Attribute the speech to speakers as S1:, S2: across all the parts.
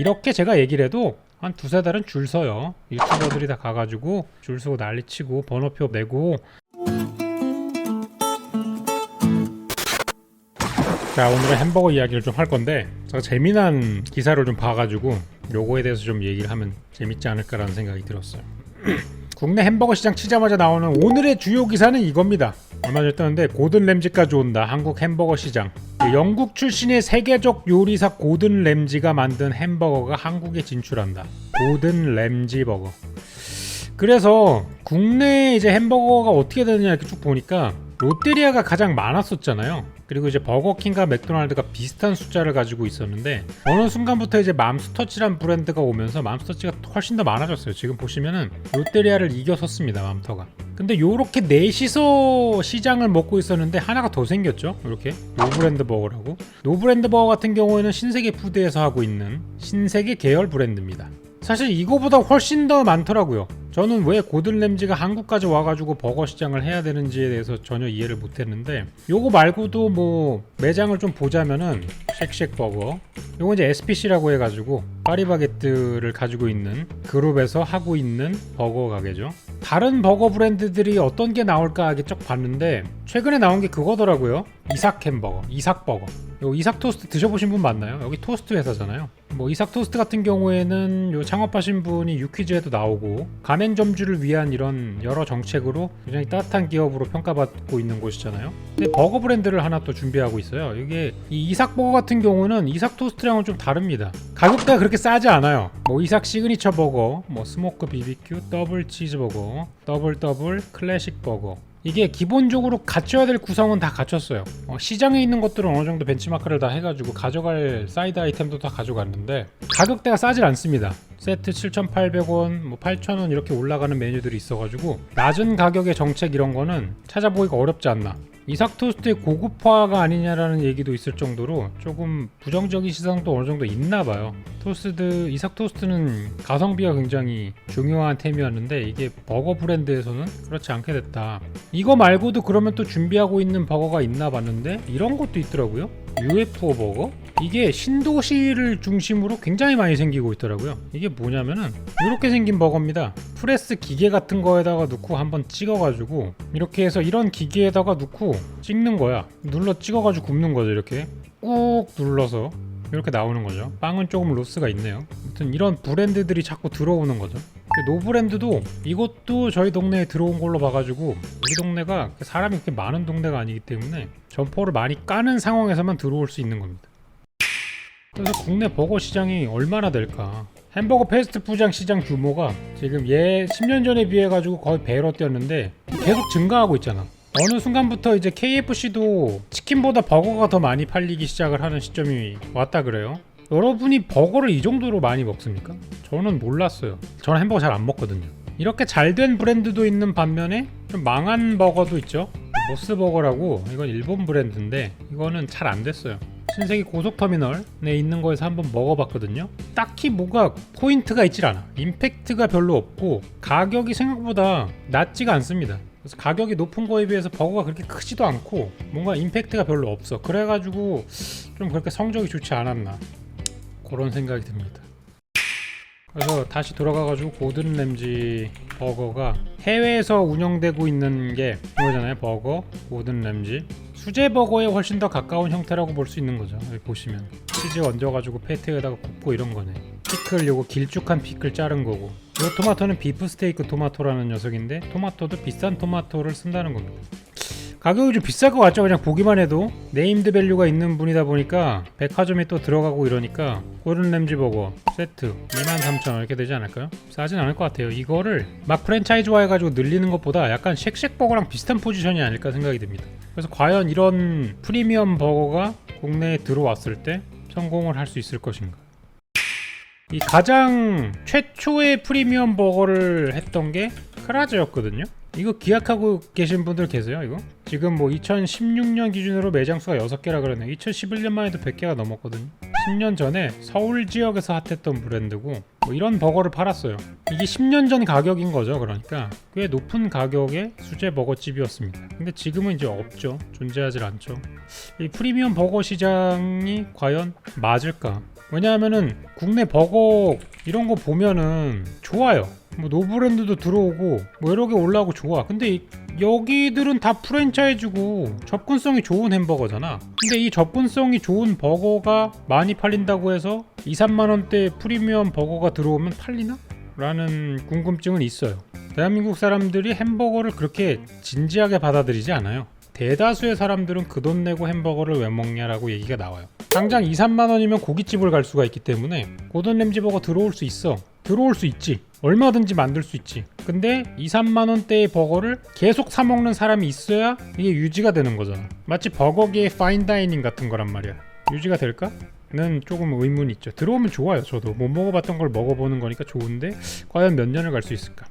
S1: 이렇게 제가 얘기를 해도 한 두세 달은 줄 서요. 유튜버들이 다 가가지고 줄 서고 난리 치고 번호표 내고 자 오늘은 햄버거 이야기를 좀 할 건데 제가 재미난 기사를 좀 봐가지고 요거에 대해서 좀 얘기를 하면 재밌지 않을까라는 생각이 들었어요. 국내 햄버거 시장 치자마자 나오는 오늘의 주요 기사는 이겁니다. 얼마 전에 떴는데 고든 램지까지 온다. 한국 햄버거 시장. 그 영국 출신의 세계적 요리사 고든 램지가 만든 햄버거가 한국에 진출한다. 고든 램지 버거. 그래서 국내 이제 햄버거가 어떻게 되느냐 이렇게 쭉 보니까 롯데리아가 가장 많았었잖아요. 그리고 이제 버거킹과 맥도날드가 비슷한 숫자를 가지고 있었는데 어느 순간부터 이제 맘스터치란 브랜드가 오면서 맘스터치가 훨씬 더 많아졌어요. 지금 보시면은 롯데리아를 이겨섰습니다. 맘터가. 근데 요렇게 넷이서 시장을 먹고 있었는데 하나가 더 생겼죠. 이렇게 노브랜드 버거라고. 노브랜드 버거 같은 경우에는 신세계 푸드에서 하고 있는 신세계 계열 브랜드입니다. 사실 이거보다 훨씬 더 많더라고요. 저는 왜 고든 램지가 한국까지 와가지고 버거 시장을 해야 되는지에 대해서 전혀 이해를 못했는데 요거 말고도 뭐 매장을 좀 보자면은 쉑쉑 버거 요거 이제 SPC라고 해가지고 파리바게뜨를 가지고 있는 그룹에서 하고 있는 버거 가게죠. 다른 버거 브랜드들이 어떤 게 나올까 이렇게 쭉 봤는데 최근에 나온 게 그거더라고요. 이삭 햄버거, 이삭 버거. 요 이삭 토스트 드셔보신 분 맞나요? 여기 토스트 회사잖아요. 뭐 이삭 토스트 같은 경우에는 요 창업하신 분이 유퀴즈에도 나오고 가맹 점주를 위한 이런 여러 정책으로 굉장히 따뜻한 기업으로 평가받고 있는 곳이잖아요. 근데 버거 브랜드를 하나 또 준비하고 있어요. 이게 이 이삭 버거 같은 경우는 이삭 토스트랑은 좀 다릅니다. 가격대가 그렇게 싸지 않아요. 뭐 이삭 시그니처 버거, 뭐 스모크 BBQ, 더블 치즈 버거, 더블 더블 클래식 버거. 이게 기본적으로 갖춰야 될 구성은 다 갖췄어요. 어, 시장에 있는 것들은 어느 정도 벤치마크를 다 해가지고 가져갈 사이드 아이템도 다 가져갔는데 가격대가 싸질 않습니다. 세트 7,800원, 뭐 8,000원 이렇게 올라가는 메뉴들이 있어가지고 낮은 가격의 정책 이런 거는 찾아보기가 어렵지 않나. 이삭 토스트의 고급화가 아니냐라는 얘기도 있을 정도로 조금 부정적인 시선도 어느 정도 있나 봐요. 토스트 이삭 토스트는 가성비가 굉장히 중요한 템이었는데 이게 버거 브랜드에서는 그렇지 않게 됐다. 이거 말고도 그러면 또 준비하고 있는 버거가 있나 봤는데 이런 것도 있더라고요. UFO 버거? 이게 신도시를 중심으로 굉장히 많이 생기고 있더라고요. 이게 뭐냐면은 이렇게 생긴 버거입니다. 프레스 기계 같은 거에다가 넣고 한번 찍어가지고 이렇게 해서 이런 기계에다가 넣고 찍는 거야. 눌러 찍어가지고 굽는 거죠. 이렇게 꾹 눌러서 이렇게 나오는 거죠. 빵은 조금 로스가 있네요. 아무튼 이런 브랜드들이 자꾸 들어오는 거죠. 그 노브랜드도 이것도 저희 동네에 들어온 걸로 봐가지고 우리 동네가 사람이 그렇게 많은 동네가 아니기 때문에 점포를 많이 까는 상황에서만 들어올 수 있는 겁니다. 그래서 국내 버거 시장이 얼마나 될까? 햄버거 패스트푸드 시장 규모가 지금 예 10년 전에 비해 가지고 거의 배로 뛰었는데 계속 증가하고 있잖아. 어느 순간부터 이제 KFC도 치킨보다 버거가 더 많이 팔리기 시작을 하는 시점이 왔다 그래요. 여러분이 버거를 이 정도로 많이 먹습니까? 저는 몰랐어요. 저는 햄버거 잘 안 먹거든요. 이렇게 잘 된 브랜드도 있는 반면에 좀 망한 버거도 있죠. 모스버거라고 이건 일본 브랜드인데 이거는 잘 안 됐어요. 신세계 고속터미널에 있는 거에서 한번 먹어봤거든요. 딱히 뭐가 포인트가 있질 않아. 임팩트가 별로 없고 가격이 생각보다 낮지가 않습니다. 그래서 가격이 높은 거에 비해서 버거가 그렇게 크지도 않고 뭔가 임팩트가 별로 없어. 그래가지고 좀 그렇게 성적이 좋지 않았나 그런 생각이 듭니다. 그래서 다시 돌아가가지고 고든 램지 버거가 해외에서 운영되고 있는 게 이거잖아요. 버거 고든 램지 수제 버거에 훨씬 더 가까운 형태라고 볼 수 있는 거죠. 여기 보시면 치즈 얹어가지고 패트에다가 굽고 이런 거네. 피클 요거 길쭉한 피클 자른 거고. 요 토마토는 비프 스테이크 토마토라는 녀석인데 토마토도 비싼 토마토를 쓴다는 겁니다. 가격이 좀 비쌀 것 같죠? 그냥 보기만 해도 네임드 밸류가 있는 분이다 보니까 백화점에 또 들어가고 이러니까 고른 램지 버거 세트 23,000원 이렇게 되지 않을까요? 싸진 않을 것 같아요. 이거를 막 프랜차이즈화 해가지고 늘리는 것보다 약간 쉑쉑 버거랑 비슷한 포지션이 아닐까 생각이 듭니다. 그래서 과연 이런 프리미엄 버거가 국내에 들어왔을 때 성공을 할 수 있을 것인가? 이 가장 최초의 프리미엄 버거를 했던 게 크라즈였거든요. 이거 기약하고 계신 분들 계세요? 이거? 지금 뭐 2016년 기준으로 매장 수가 6개라 그러네요. 2011년만 해도 100개가 넘었거든요. 10년 전에 서울 지역에서 핫했던 브랜드고 뭐 이런 버거를 팔았어요. 이게 10년 전 가격인 거죠. 그러니까 꽤 높은 가격의 수제 버거집이었습니다. 근데 지금은 이제 없죠. 존재하지 않죠. 이 프리미엄 버거 시장이 과연 맞을까? 왜냐하면은 국내 버거 이런 거 보면은 좋아요. 뭐 노브랜드도 들어오고 뭐 여러 개 올라오고 좋아. 근데 이- 여기들은 다 프랜차이즈고 접근성이 좋은 햄버거잖아. 근데 이 접근성이 좋은 버거가 많이 팔린다고 해서 2, 3만 원대 프리미엄 버거가 들어오면 팔리나? 라는 궁금증은 있어요. 대한민국 사람들이 햄버거를 그렇게 진지하게 받아들이지 않아요. 대다수의 사람들은 그 돈 내고 햄버거를 왜 먹냐라고 얘기가 나와요. 당장 2, 3만 원이면 고깃집을 갈 수가 있기 때문에 고든 램지 버거 들어올 수 있어. 들어올 수 있지. 얼마든지 만들 수 있지. 근데 2, 3만 원대의 버거를 계속 사 먹는 사람이 있어야 이게 유지가 되는 거잖아. 마치 버거계의 파인다이닝 같은 거란 말이야. 유지가 될까? 는 조금 의문이 있죠. 들어오면 좋아요. 저도 못 먹어봤던 걸 먹어보는 거니까 좋은데 과연 몇 년을 갈 수 있을까?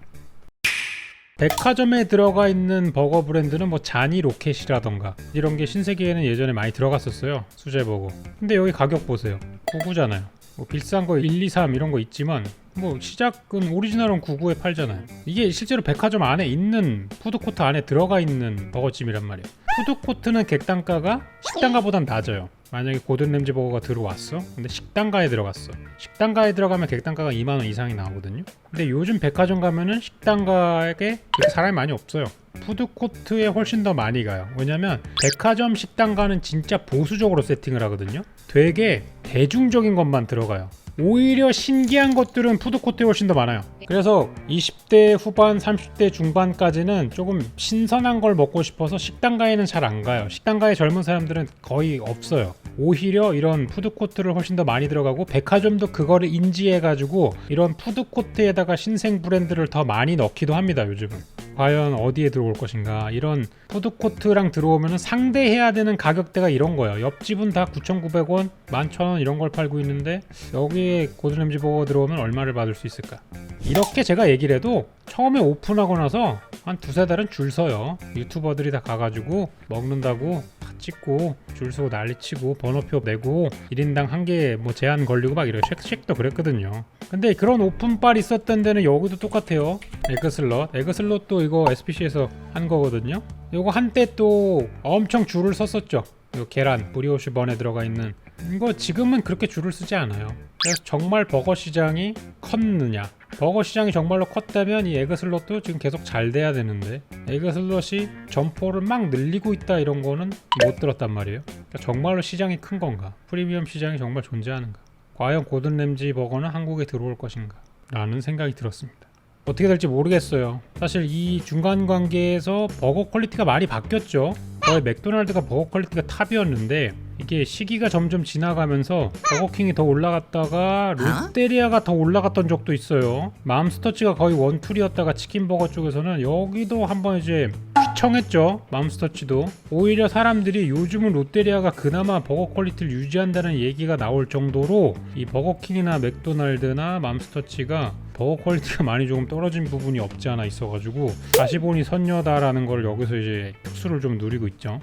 S1: 백화점에 들어가 있는 버거 브랜드는 뭐 자니 로켓이라던가 이런 게 신세계에는 예전에 많이 들어갔었어요 수제 버거 근데 여기 가격 보세요 99잖아요 뭐 비싼 거 1, 2, 3 이런 거 있지만 뭐 시작은 오리지널은 99에 팔잖아요. 이게 실제로 백화점 안에 있는 푸드코트 안에 들어가 있는 버거집이란 말이에요. 푸드코트는 객단가가 식단가보단 낮아요. 만약에 고든 램지 버거가 들어왔어? 근데 식단가에 들어갔어. 식단가에 들어가면 객단가가 2만원 이상이 나오거든요. 근데 요즘 백화점 가면은 식단가에 그렇게 사람이 많이 없어요. 푸드코트에 훨씬 더 많이 가요. 왜냐면 백화점 식단가는 진짜 보수적으로 세팅을 하거든요. 되게 대중적인 것만 들어가요 오히려 신기한 것들은 푸드코트에 훨씬 더 많아요. 그래서 20대 후반 30대 중반까지는 조금 신선한 걸 먹고 싶어서 식당가에는 잘 안 가요. 식당가에 젊은 사람들은 거의 없어요. 오히려 이런 푸드코트를 훨씬 더 많이 들어가고 백화점도 그거를 인지해 가지고 이런 푸드코트에다가 신생 브랜드를 더 많이 넣기도 합니다 요즘은 과연 어디에 들어올 것인가. 이런 푸드코트랑 들어오면 상대해야 되는 가격대가 이런 거예요. 옆집은 다 9,900원 11,000원 이런 걸 팔고 있는데 여기에 고든램지 버거 들어오면 얼마를 받을 수 있을까? 이렇게 제가 얘기를 해도 처음에 오픈하고 나서 한 두세 달은 줄 서요. 유튜버들이 다 가가지고 먹는다고 다 찍고 줄 서고 난리치고 번호표 내고 1인당 한 개 뭐 제한 걸리고 막 이래요 쉑쉑도 그랬거든요. 근데 그런 오픈빨 있었던 데는 여기도 똑같아요. 에그슬럿 에그슬럿도 이거 SPC에서 한 거거든요. 이거 한때 또 엄청 줄을 섰었죠. 이거 계란 브리오슈 번에 들어가 있는. 이거 지금은 그렇게 줄을 쓰지 않아요. 그래서 정말 버거 시장이 컸느냐 버거 시장이 정말로 컸다면 이 에그슬롯도 지금 계속 잘 돼야 되는데 에그슬롯이 점포를 막 늘리고 있다 이런 거는 못 들었단 말이에요. 그러니까 정말로 시장이 큰 건가? 프리미엄 시장이 정말 존재하는가? 과연 고든 램지 버거는 한국에 들어올 것인가? 라는 생각이 들었습니다. 어떻게 될지 모르겠어요. 사실 이 중간 관계에서 버거 퀄리티가 많이 바뀌었죠. 거의 맥도날드가 버거 퀄리티가 탑이었는데 이게 시기가 점점 지나가면서 버거킹이 더 올라갔다가 롯데리아가 더 올라갔던 적도 있어요. 맘스터치가 거의 원툴이었다가 치킨버거 쪽에서는 여기도 한번 이제 휘청했죠 맘스터치도. 오히려 사람들이 요즘은 롯데리아가 그나마 버거 퀄리티를 유지한다는 얘기가 나올 정도로 이 버거킹이나 맥도날드나 맘스터치가 버거 퀄리티가 많이 조금 떨어진 부분이 없지 않아 있어가지고 다시 보니 선녀다라는 걸 여기서 이제 특수를 좀 누리고 있죠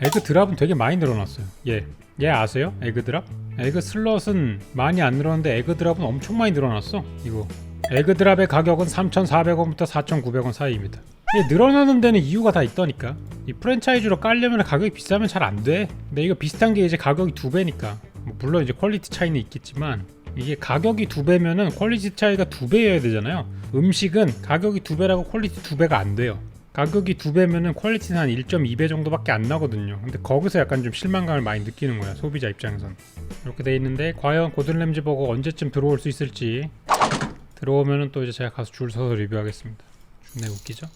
S1: 에그 드랍은 되게 많이 늘어났어요. 얘, 얘 아세요? 에그 드랍? 에그 슬롯은 많이 안 늘었는데 에그 드랍은 엄청 많이 늘어났어 이거. 에그 드랍의 가격은 3,400원부터 4,900원 사이입니다. 늘어나는 데는 이유가 다 있다니까. 이 프랜차이즈로 깔려면 가격이 비싸면 잘 안 돼. 근데 이거 비슷한 게 이제 가격이 두 배니까. 뭐 물론 이제 퀄리티 차이는 있겠지만 이게 가격이 두 배면은 퀄리티 차이가 두 배여야 되잖아요. 음식은 가격이 두 배라고 퀄리티 두 배가 안 돼요 가격이 두 배면은 퀄리티는 한 1.2배 정도밖에 안 나거든요. 근데 거기서 약간 좀 실망감을 많이 느끼는 거야 소비자 입장에선. 이렇게 돼 있는데 과연 고든 램지 버거 언제쯤 들어올 수 있을지 들어오면은 또 이제 제가 가서 줄 서서 리뷰하겠습니다. 존나 웃기죠?